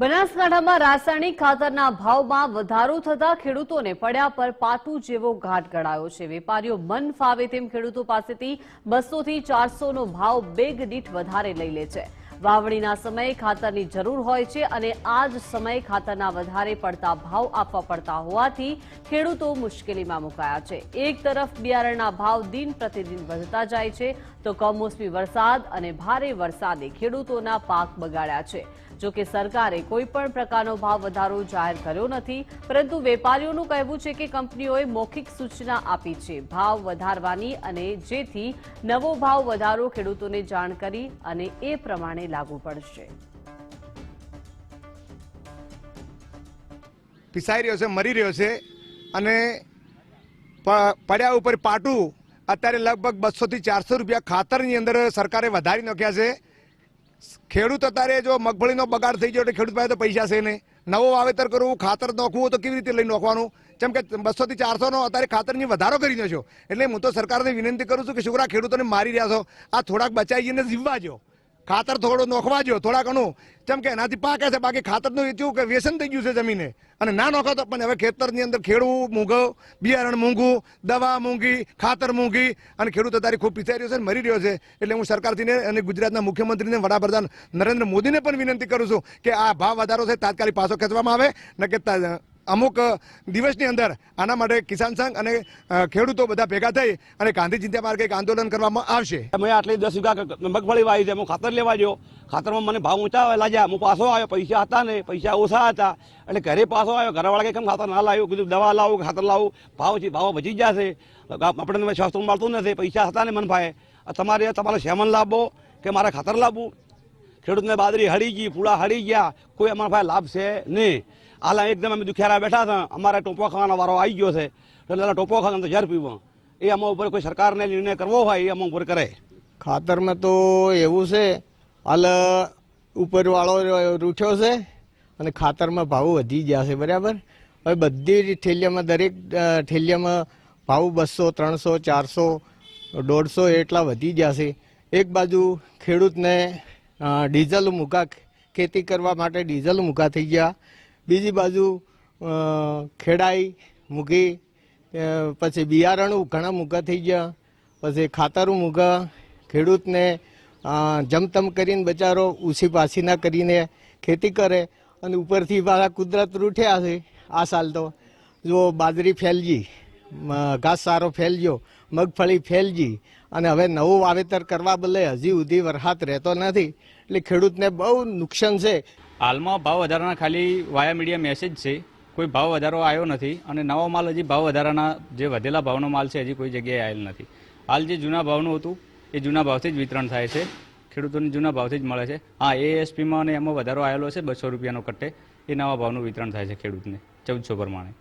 બનાસકાંઠામાં રાસાયણિક ખાતરના ભાવમાં વધારો થતા ખેડૂતોને પડ્યા પર પાટું જેવો ઘાટ ગળાયો છે. વેપારીઓ મન ફાવે તેમ ખેડૂતો પાસેથી બસોથી ચારસોનો ભાવ બેગ દીઠ વધારે લઈ લે છે. વાવણીના સમયે ખાતરની જરૂર હોય છે અને આ જ સમયે ખાતરના વધારે પડતા ભાવ આપવા પડતા હોવાથી ખેડૂતો મુશ્કેલીમાં મુકાયા છે. એક તરફ બિયારણના ભાવ દિન પ્રતિદિન વધતા જાય છે, તો કમોસમી વરસાદ અને ભારે વરસાદે ખેડૂતોના પાક બગાડ્યા છે. જો કે સરકારે કોઈ પણ પ્રકારનો ભાવ વધારો જાહેર કર્યો નથી, પરંતુ વેપારીઓનું કહેવું છે કે કંપનીઓએ મૌખિક સૂચના આપી છે. ભાવ વધારવાની અને જેથી નવો ભાવ વધારો ખેડૂતોને જાણ કરી અને એ પ્રમાણે લાગુ પડશે. પીસાઈ રહ્યો છે, મરી રહ્યો છે અને પડ્યા ઉપર પાટું અત્યારે લગભગ બસો થી ચારસો રૂપિયા ખાતરની અંદર સરકારે વધારી નાખ્યા છે. ખેડૂત અત્યારે જો મગફળીનો બગાડ થઈ ગયો એટલે ખેડૂત પાસે તો પૈસા છે નહીં. નવો વાવેતર કરવું, ખાતર નાખવું તો કેવી રીતે લઈ નાખવાનું? જેમ કે બસોથી ચારસોનો અત્યારે ખાતરની વધારો કરી દો એટલે હું તો સરકારને વિનંતી કરું છું કે છોકરા ખેડૂતોને મારી રહ્યા છો. આ થોડાક બચાવીને જીવવા જો ખાતર થોડું નોખવા જો થોડા ઘણું જેમ કે એનાથી પાકે છે, બાકી ખાતરનું એટલું કે વ્યસન થઈ ગયું છે જમીને. અને ના નોખો તો પણ હવે ખેતરની અંદર ખેડવું મૂંઘો બિયારણ મૂંઘું દવા મૂંઘી ખાતર મૂંઘી અને ખેડૂત અત્યારે ખૂબ પીસાઈ રહ્યો છે મરી રહ્યો છે. એટલે હું સરકારથીને અને ગુજરાતના મુખ્યમંત્રીને, વડાપ્રધાન નરેન્દ્ર મોદીને પણ વિનંતી કરું છું કે આ ભાવ વધારો છે, તાત્કાલિક પાછો ખેંચવામાં આવે, ન કે અમુક દિવસની અંદર આના માટે કિસાન સંઘ અને ખેડૂતો બધા ભેગા થઈ અને ગાંધી ચિંતા માર્ગે એક આંદોલન કરવામાં આવશે. મેં આટલી દસ વીઘા મગફળી વાવી છે હું ખાતર લેવા ગયો ખાતરમાં મને ભાવ ઊંચા લાગ્યા હું પાછો આવ્યો, પૈસા હતા ને પૈસા ઓછા હતા. એટલે ઘરે પાછો આવ્યો ઘરવાળા કે કેમ ખાતર ના લાવ્યું? કીધું, દવા લાવું ખાતર લાવું. ભાવ ભાવ બચી જશે. છે આપણે સસ્તું મળતું નથી, પૈસા હતા ને મન ભાઈ તમારે તમારે સેમન લાવવો કે મારે ખાતર લાવવું? ખેડૂતને બાદરી હળી ગઈ, પૂળા હળી ગયા. કોઈ અમારા પાસે લાભ છે નહીં. હાલ એકદમ અમે દુખિયારા બેઠા હતા. અમારે ટોપો ખાવાનો વારો આવી ગયો છે. એટલે ટોપો ખાવાનો તો ઝેર પીવો. એ અમા ઉપર કોઈ સરકારને નિર્ણય કરવો હોય, એ આમાં ઉપર કરે. ખાતરમાં તો એવું છે, હાલ ઉપરવાળો રૂઠ્યો છે અને ખાતરમાં ભાવ વધી ગયા છે, બરાબર? હવે બધી જ ઠેલિયામાં દરેક ઠેલિયામાં ભાવ બસો, ત્રણસો, ચારસો, દોઢસો એટલા વધી ગયા છે. એક બાજુ ખેડૂતને ડીઝલ મૂકા ખેતી કરવા માટે ડીઝલ મૂકા થઈ ગયા. બીજી બાજુ ખેડાઈ મૂકી પછી બિયારણું ઘણા મૂકા થઈ ગયા. પછી ખાતરું મૂકા, ખેડૂતને જમતમ કરીને બચારો ઉછી પાછીના કરીને ખેતી કરે અને ઉપરથી પાછા કુદરત રૂઠ્યા છે આ સાલ તો. જો બાજરી ફેલજી. મ, ઘાસ સારો ફેલજો મગફળી ફેલજી. અને હવે નવું વાવેતર કરવા બદલે હજી સુધી વરસાદ રહેતો નથી. એટલે ખેડૂતને બહુ નુકસાન છે. હાલમાં ભાવ વધારાના ખાલી વાયા મીડિયા મેસેજ છે. કોઈ ભાવ વધારો આવ્યો નથી અને નવો માલ હજી ભાવ વધારાના જે વધેલા ભાવનો માલ છે હજી કોઈ જગ્યાએ આવેલ નથી. હાલ જે જૂના ભાવનું હતું એ જૂના ભાવથી જ વિતરણ થાય છે. ખેડૂતોને જૂના ભાવથી જ મળે છે. હા એએસપીમાં અને એમાં વધારો આવેલો છે બસો રૂપિયાનો કટ્ટે. એ નવા ભાવનું વિતરણ થાય છે ખેડૂતને ચૌદસો પ્રમાણે.